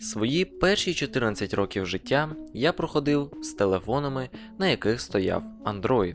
Свої перші 14 років життя я проходив з телефонами, на яких стояв Android.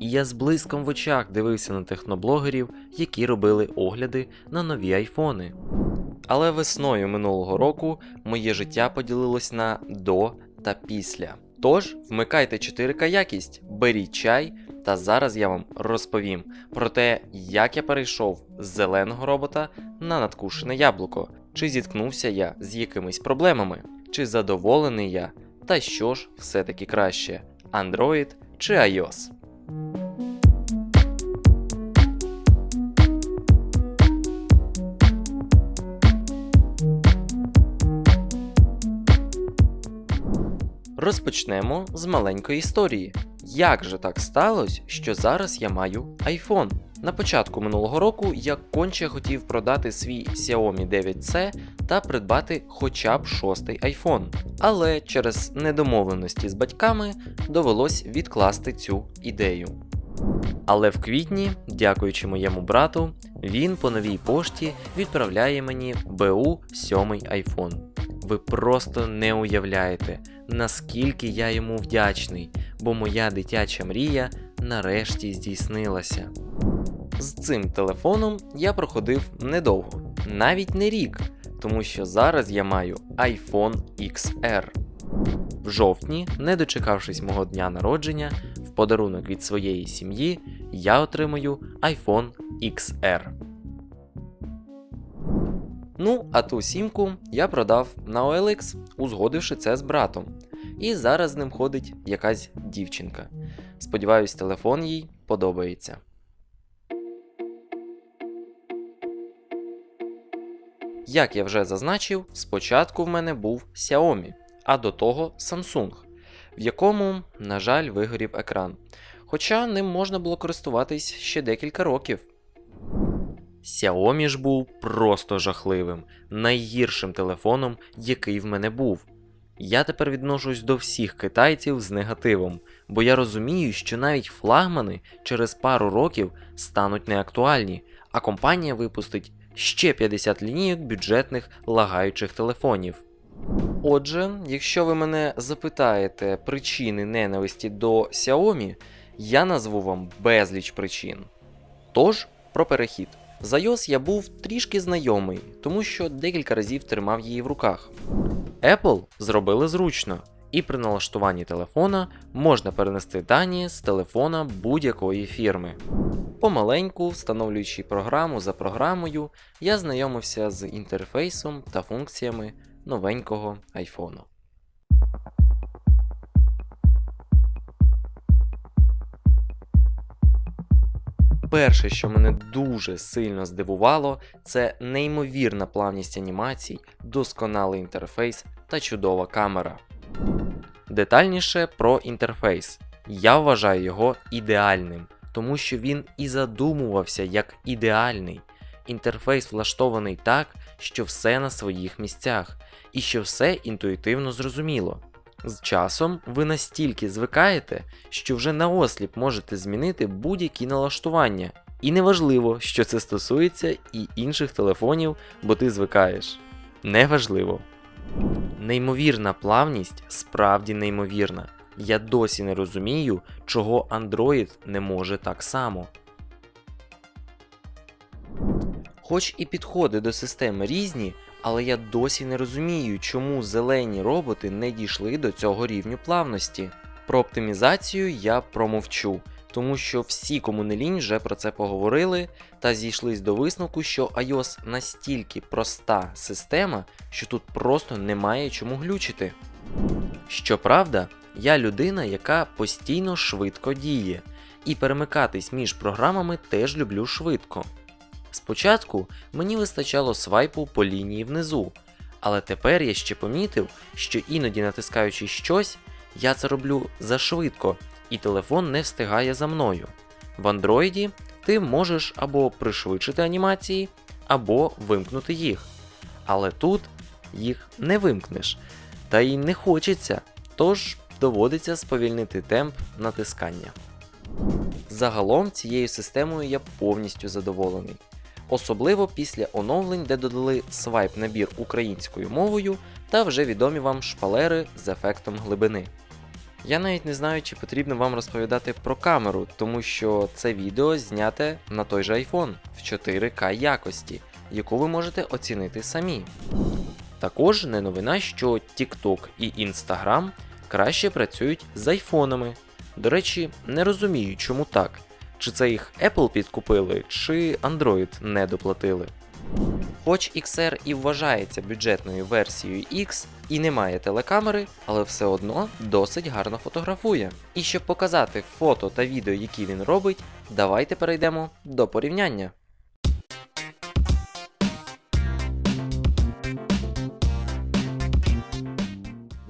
І я з блиском в очах дивився на техноблогерів, які робили огляди на нові айфони. Але весною минулого року моє життя поділилось на до та після. Тож вмикайте 4К якість, беріть чай, та зараз я вам розповім про те, як я перейшов з зеленого робота на надкушене яблуко, чи зіткнувся я з якимись проблемами, чи задоволений я, та що ж все-таки краще: Android чи iOS. Розпочнемо з маленької історії. Як же так сталося, що зараз я маю iPhone? На початку минулого року я конче хотів продати свій Xiaomi 9C та придбати хоча б шостий iPhone. Але через недомовленості з батьками довелось відкласти цю ідею. Але в квітні, дякуючи моєму брату, він по новій пошті відправляє мені БУ 7 iPhone. Ви просто не уявляєте, наскільки я йому вдячний, бо моя дитяча мрія нарешті здійснилася. З цим телефоном я проходив недовго, навіть не рік, тому що зараз я маю iPhone XR. В жовтні, не дочекавшись мого дня народження, в подарунок від своєї сім'ї я отримую iPhone XR. Ну, а ту сімку я продав на OLX, узгодивши це з братом. І зараз з ним ходить якась дівчинка. Сподіваюсь, телефон їй подобається. Як я вже зазначив, спочатку в мене був Xiaomi, а до того Samsung, в якому, на жаль, вигорів екран. Хоча ним можна було користуватись ще декілька років. Xiaomi ж був просто жахливим, найгіршим телефоном, який в мене був. Я тепер відношусь до всіх китайців з негативом, бо я розумію, що навіть флагмани через пару років стануть неактуальні, а компанія випустить ще 50 лінійок бюджетних лагаючих телефонів. Отже, якщо ви мене запитаєте причини ненависті до Xiaomi, я назву вам безліч причин. Тож, про перехід. З iOS я був трішки знайомий, тому що декілька разів тримав її в руках. Apple зробили зручно, і при налаштуванні телефона можна перенести дані з телефона будь-якої фірми. Помаленьку, встановлюючи програму за програмою, я знайомився з інтерфейсом та функціями новенького iPhone. Перше, що мене дуже сильно здивувало, це неймовірна плавність анімацій, досконалий інтерфейс та чудова камера. Детальніше про інтерфейс. Я вважаю його ідеальним, тому що він і задумувався як ідеальний. Інтерфейс влаштований так, що все на своїх місцях, і що все інтуїтивно зрозуміло. З часом ви настільки звикаєте, що вже наосліп можете змінити будь-які налаштування. І неважливо, що це стосується і інших телефонів, бо ти звикаєш. Неважливо. Неймовірна плавність справді неймовірна. Я досі не розумію, чого Android не може так само. Хоч і підходи до системи різні, але я досі не розумію, чому зелені роботи не дійшли до цього рівню плавності. Про оптимізацію я промовчу, тому що всі кому не лінь вже про це поговорили та зійшлись до висновку, що iOS настільки проста система, що тут просто немає чому глючити. Щоправда, я людина, яка постійно швидко діє, і перемикатись між програмами теж люблю швидко. Спочатку мені вистачало свайпу по лінії внизу, але тепер я ще помітив, що іноді натискаючи щось, я це роблю зашвидко, і телефон не встигає за мною. В Android ти можеш або пришвидшити анімації, або вимкнути їх. Але тут їх не вимкнеш, та й не хочеться, тож доводиться сповільнити темп натискання. Загалом цією системою я повністю задоволений. Особливо після оновлень, де додали свайп набір українською мовою та вже відомі вам шпалери з ефектом глибини. Я навіть не знаю, чи потрібно вам розповідати про камеру, тому що це відео зняте на той же iPhone в 4К якості, яку ви можете оцінити самі. Також не новина, що TikTok і Instagram краще працюють з айфонами. До речі, не розумію, чому так. Чи це їх Apple підкупили, чи Android не доплатили. Хоч XR і вважається бюджетною версією X і не має телекамери, але все одно досить гарно фотографує. І щоб показати фото та відео, які він робить, давайте перейдемо до порівняння.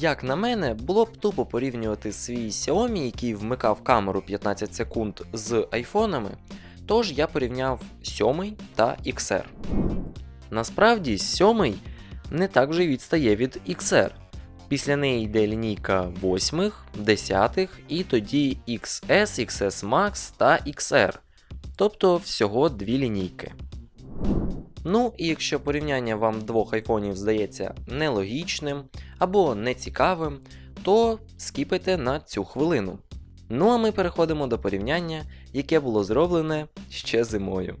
Як на мене, було б тупо порівнювати свій Xiaomi, який вмикав камеру 15 секунд з айфонами, тож я порівняв 7 та XR. Насправді, 7 не так вже відстає від XR. Після неї йде лінійка 8, 10 і тоді XS, XS Max та XR. Тобто всього дві лінійки. Ну і якщо порівняння вам двох айфонів здається нелогічним або нецікавим, то скіпайте на цю хвилину. Ну а ми переходимо до порівняння, яке було зроблене ще зимою.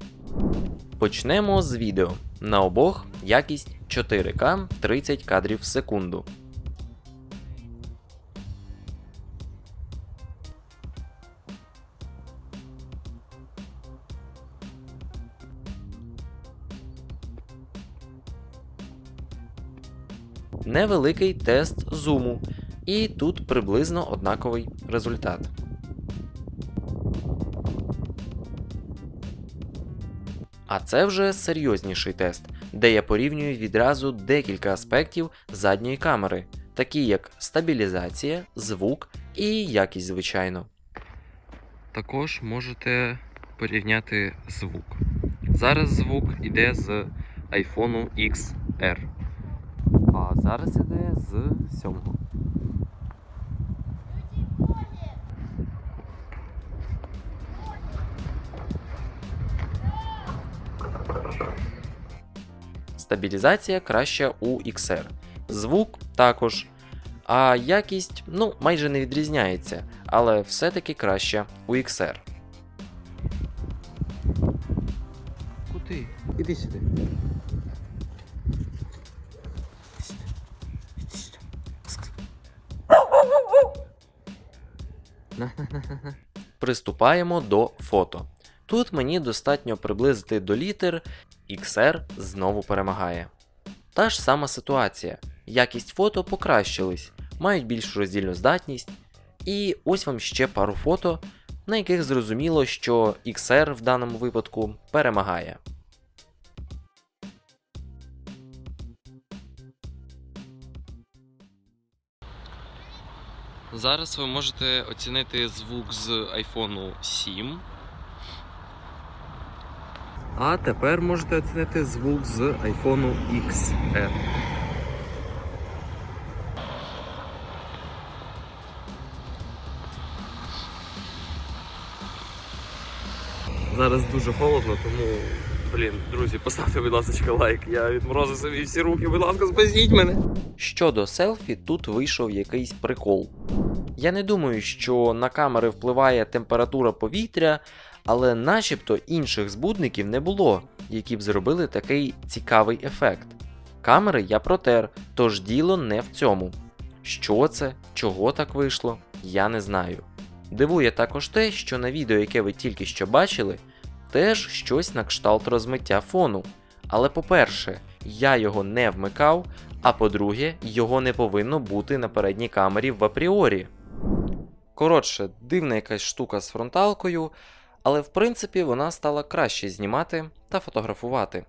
Почнемо з відео. На обох якість 4К 30 кадрів в секунду. Невеликий тест зуму, і тут приблизно однаковий результат. А це вже серйозніший тест, де я порівнюю відразу декілька аспектів задньої камери, такі як стабілізація, звук і якість, звичайно. Також можете порівняти звук. Зараз звук іде з iPhone XR. А зараз іде з 7. Стабілізація краща у XR. Звук також. А якість ну, майже не відрізняється, але все-таки краща у XR. Куди? Іди сюди. Приступаємо до фото. Тут мені достатньо приблизити до літер, XR знову перемагає. Та ж сама ситуація. Якість фото покращились, мають більшу роздільну здатність. І ось вам ще пару фото, на яких зрозуміло, що XR в даному випадку перемагає. Зараз ви можете оцінити звук з iPhone 7. А тепер можете оцінити звук з iPhone XR. Зараз дуже холодно, тому, блін, друзі, поставте, будь ласка, лайк. Я відморозив собі всі руки, будь ласка, спасіть мене. Щодо селфі, тут вийшов якийсь прикол. Я не думаю, що на камери впливає температура повітря, але начебто інших збудників не було, які б зробили такий цікавий ефект. Камери я протер, тож діло не в цьому. Що це, чого так вийшло, я не знаю. Дивує також те, що на відео, яке ви тільки що бачили, теж щось на кшталт розмиття фону. Але по-перше, я його не вмикав, а по-друге, його не повинно бути на передній камері в апріорі. Коротше, дивна якась штука з фронталкою, але в принципі вона стала краще знімати та фотографувати.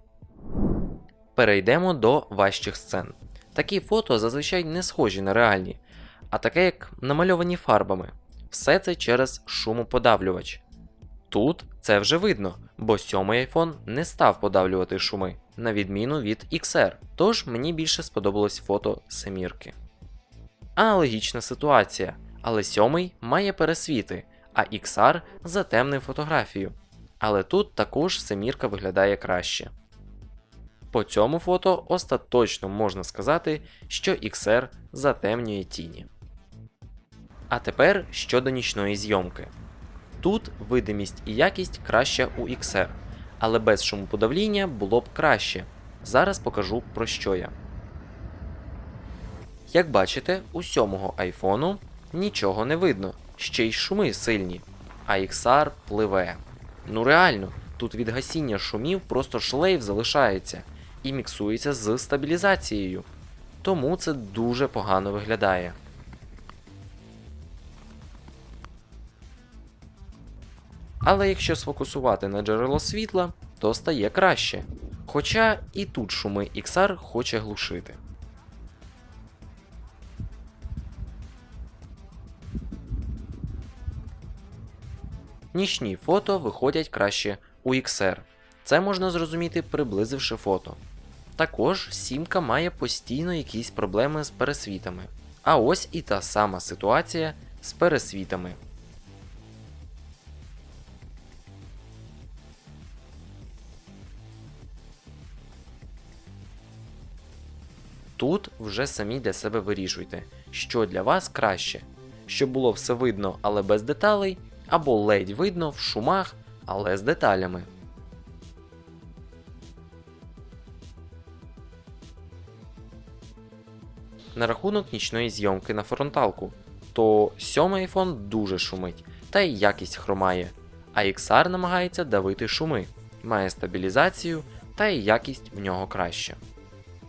Перейдемо до важчих сцен. Такі фото зазвичай не схожі на реальні, а таке як намальовані фарбами. Все це через шумоподавлювач. Тут це вже видно, бо сьомий iPhone не став подавлювати шуми, на відміну від XR, тож мені більше сподобалось фото семірки. Аналогічна ситуація, але сьомий має пересвіти, а XR затемнив фотографію. Але тут також семірка виглядає краще. По цьому фото остаточно можна сказати, що XR затемнює тіні. А тепер щодо нічної зйомки. Тут видимість і якість краща у XR, але без шумоподавління було б краще. Зараз покажу про що я. Як бачите, у сьомого айфону нічого не видно, ще й шуми сильні, а XR пливе. Ну реально, тут від гасіння шумів просто шлейф залишається і міксується з стабілізацією. Тому це дуже погано виглядає. Але якщо сфокусувати на джерело світла, то стає краще. Хоча і тут шуми XR хоче глушити. Нічні фото виходять краще у XR. Це можна зрозуміти, приблизивши фото. Також сімка має постійно якісь проблеми з пересвітами. А ось і та сама ситуація з пересвітами. Тут вже самі для себе вирішуйте, що для вас краще, щоб було все видно, але без деталей, або ледь видно в шумах, але з деталями. На рахунок нічної зйомки на фронталку, то сьомий iPhone дуже шумить, та й якість хромає, а XR намагається давити шуми, має стабілізацію, та й якість в нього краща.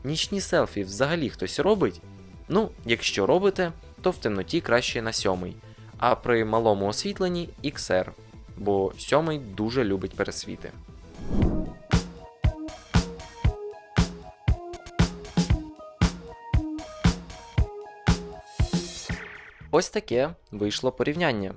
Нічні селфі взагалі хтось робить? Ну, якщо робите, то в темноті краще на сьомий, а при малому освітленні XR, бо сьомий дуже любить пересвіти. Ось таке вийшло порівняння.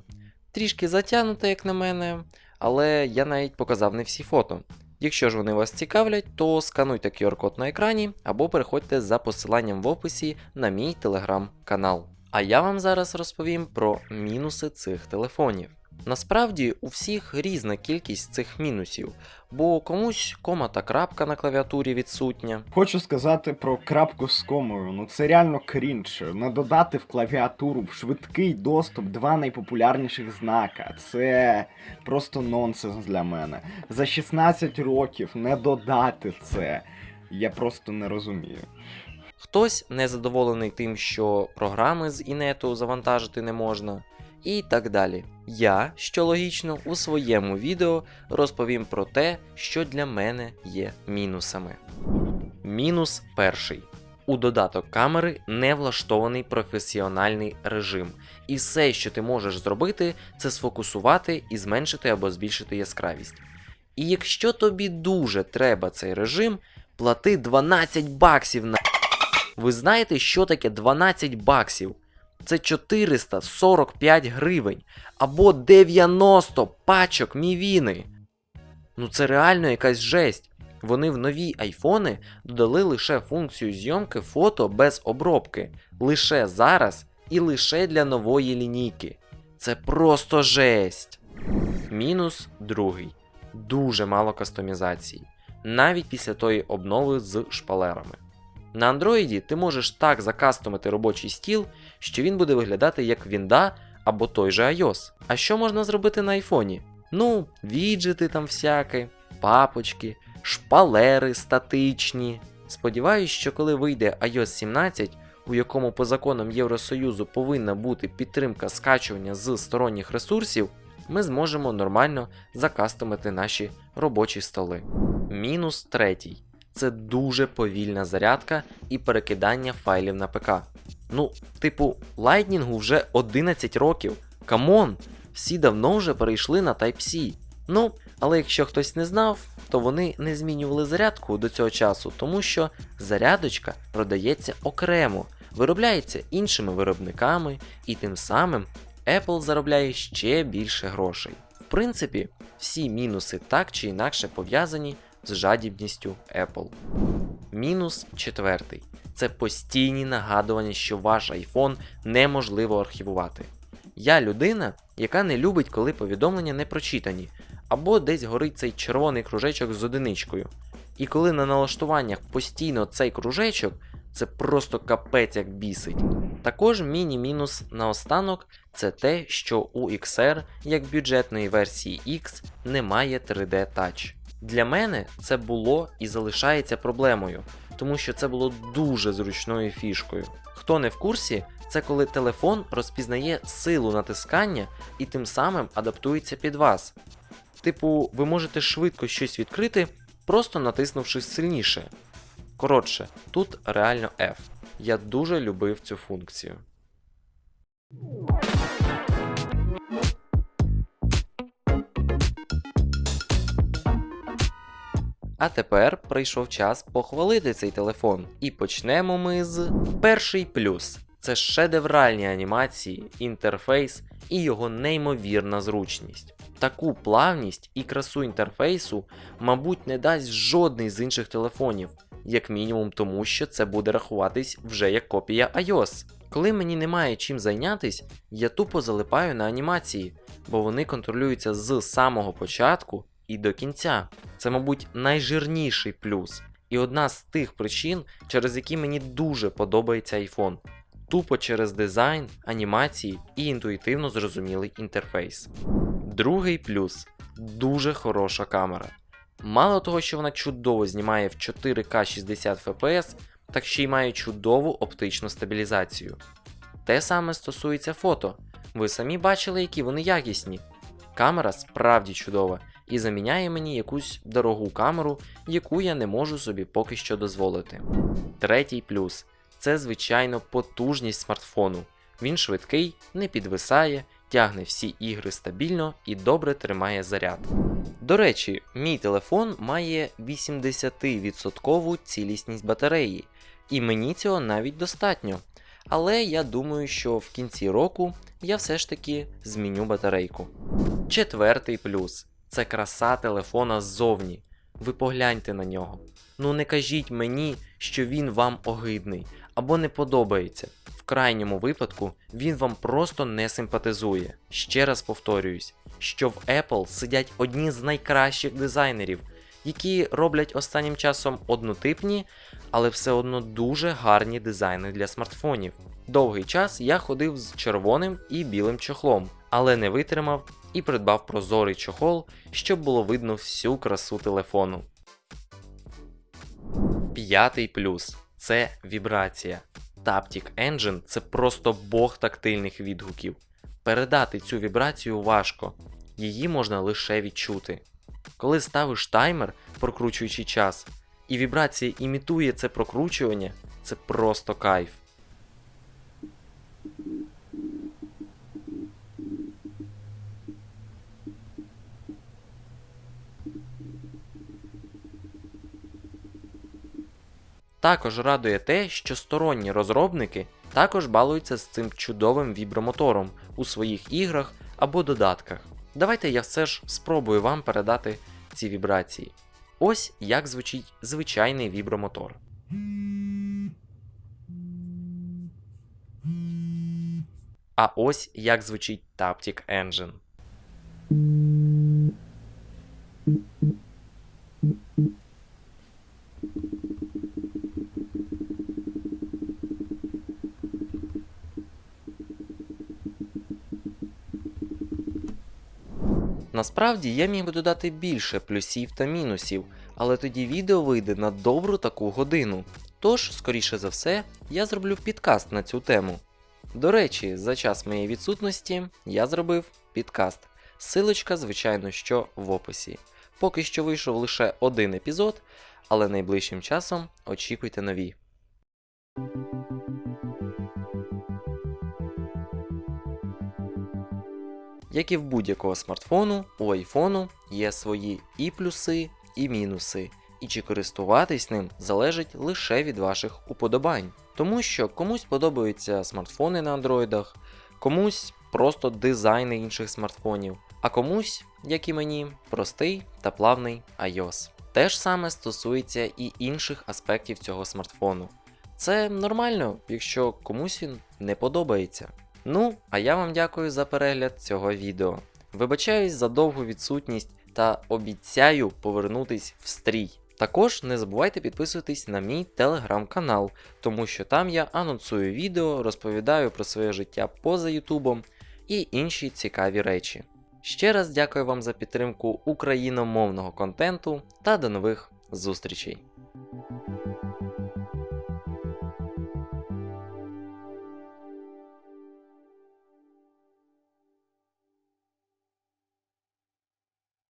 Трішки затягнуте, як на мене, але я навіть показав не всі фото. Якщо ж вони вас цікавлять, то скануйте QR-код на екрані або переходьте за посиланням в описі на мій телеграм-канал. А я вам зараз розповім про мінуси цих телефонів. Насправді у всіх різна кількість цих мінусів, бо комусь кома та крапка на клавіатурі відсутня, Хочу сказати про крапку з комою. Ну це реально крінж. Не додати в клавіатуру в швидкий доступ два найпопулярніших знака. Це просто нонсенс для мене. За 16 років не додати це. Я просто не розумію. Хтось незадоволений тим, що програми з інету завантажити не можна, і так далі. Я, що логічно, у своєму відео розповім про те, що для мене є мінусами. Мінус перший. У додаток камери не влаштований професіональний режим, і все, що ти можеш зробити, це сфокусувати і зменшити або збільшити яскравість. І якщо тобі дуже треба цей режим, плати 12 баксів на. Ви знаєте, що таке 12 баксів? Це 445 гривень або 90 пачок мівіни. Ну це реально якась жесть. Вони в нові айфони додали лише функцію зйомки фото без обробки. Лише зараз і лише для нової лінійки. Це просто жесть. Мінус другий. Дуже мало кастомізації. Навіть після тої обнови з шпалерами. На Андроїді ти можеш так закастомити робочий стіл, що він буде виглядати як Вінда або той же iOS. А що можна зробити на айфоні? Ну, віджити там всяке, папочки, шпалери статичні. Сподіваюсь, що коли вийде iOS 17, у якому по законам Євросоюзу повинна бути підтримка скачування з сторонніх ресурсів, ми зможемо нормально закастомити наші робочі столи. Мінус третій це дуже повільна зарядка і перекидання файлів на ПК. Ну, типу, Lightning вже 11 років. Камон! Всі давно вже перейшли на Type-C. Ну, але якщо хтось не знав, то вони не змінювали зарядку до цього часу, тому що зарядочка продається окремо, виробляється іншими виробниками, і тим самим Apple заробляє ще більше грошей. В принципі, всі мінуси так чи інакше пов'язані з жадібністю Apple. Мінус четвертий це постійні нагадування, що ваш iPhone неможливо архівувати. Я людина, яка не любить, коли повідомлення не прочитані, або десь горить цей червоний кружечок з одиничкою. І коли на налаштуваннях постійно цей кружечок, це просто капець як бісить. Також міні-мінус наостанок це те, що у XR, як бюджетної версії X, немає 3D Touch. Для мене це було і залишається проблемою, тому що це було дуже зручною фішкою. Хто не в курсі, це коли телефон розпізнає силу натискання і тим самим адаптується під вас. Типу, ви можете швидко щось відкрити, просто натиснувши сильніше. Коротше, тут реально F. Я дуже любив цю функцію. А тепер прийшов час похвалити цей телефон. І почнемо ми з перший плюс. Це шедевральні анімації, інтерфейс і його неймовірна зручність. Таку плавність і красу інтерфейсу, мабуть, не дасть жодний з інших телефонів, як мінімум тому, що це буде рахуватись вже як копія iOS. Коли мені немає чим зайнятись, я тупо залипаю на анімації, бо вони контролюються з самого початку і до кінця. Це, мабуть, найжирніший плюс, і одна з тих причин, через які мені дуже подобається iPhone. Тупо через дизайн, анімації і інтуїтивно зрозумілий інтерфейс. Другий плюс дуже хороша камера. Мало того, що вона чудово знімає в 4К 60 FPS, так ще й має чудову оптичну стабілізацію. Те саме стосується фото. Ви самі бачили, які вони якісні. Камера справді чудова і заміняє мені якусь дорогу камеру, яку я не можу собі поки що дозволити. Третій плюс це звичайно потужність смартфону. Він швидкий, не підвисає, тягне всі ігри стабільно і добре тримає заряд. До речі, мій телефон має 80% цілісність батареї, і мені цього навіть достатньо. Але я думаю, що в кінці року я все ж таки зміню батарейку. Четвертий плюс це краса телефона ззовні. Ви погляньте на нього. Ну не кажіть мені, що він вам огидний або не подобається. В крайньому випадку він вам просто не симпатизує. Ще раз повторююсь, що в Apple сидять одні з найкращих дизайнерів, які роблять останнім часом однотипні, але все одно дуже гарні дизайни для смартфонів. Довгий час я ходив з червоним і білим чохлом, але не витримав і придбав прозорий чохол, щоб було видно всю красу телефону. П'ятий плюс це вібрація. Taptic Engine це просто бог тактильних відгуків. Передати цю вібрацію важко, її можна лише відчути. Коли ставиш таймер, прокручуючи час, і вібрація імітує це прокручування, це просто кайф. Також радує те, що сторонні розробники також балуються з цим чудовим вібромотором у своїх іграх або додатках. Давайте я все ж спробую вам передати ці вібрації. Ось як звучить звичайний вібромотор. А ось як звучить Taptic Engine. Насправді я міг би додати більше плюсів та мінусів, але тоді відео вийде на добру таку годину. Тож, скоріше за все, я зроблю підкаст на цю тему. До речі, за час моєї відсутності я зробив підкаст. Силочка, звичайно, що в описі. Поки що вийшов лише один епізод, але найближчим часом очікуйте нові. Як і в будь-якого смартфону, у айфону є свої і плюси, і мінуси, і чи користуватись ним залежить лише від ваших уподобань. Тому що комусь подобаються смартфони на андроїдах, комусь просто дизайни інших смартфонів, а комусь, як і мені, простий та плавний iOS. Те ж саме стосується і інших аспектів цього смартфону. Це нормально, якщо комусь він не подобається. Ну, а я вам дякую за перегляд цього відео. Вибачаюсь за довгу відсутність та обіцяю повернутись в стрій. Також не забувайте підписуватись на мій телеграм-канал, тому що там я анонсую відео, розповідаю про своє життя поза Ютубом і інші цікаві речі. Ще раз дякую вам за підтримку україномовного контенту та до нових зустрічей!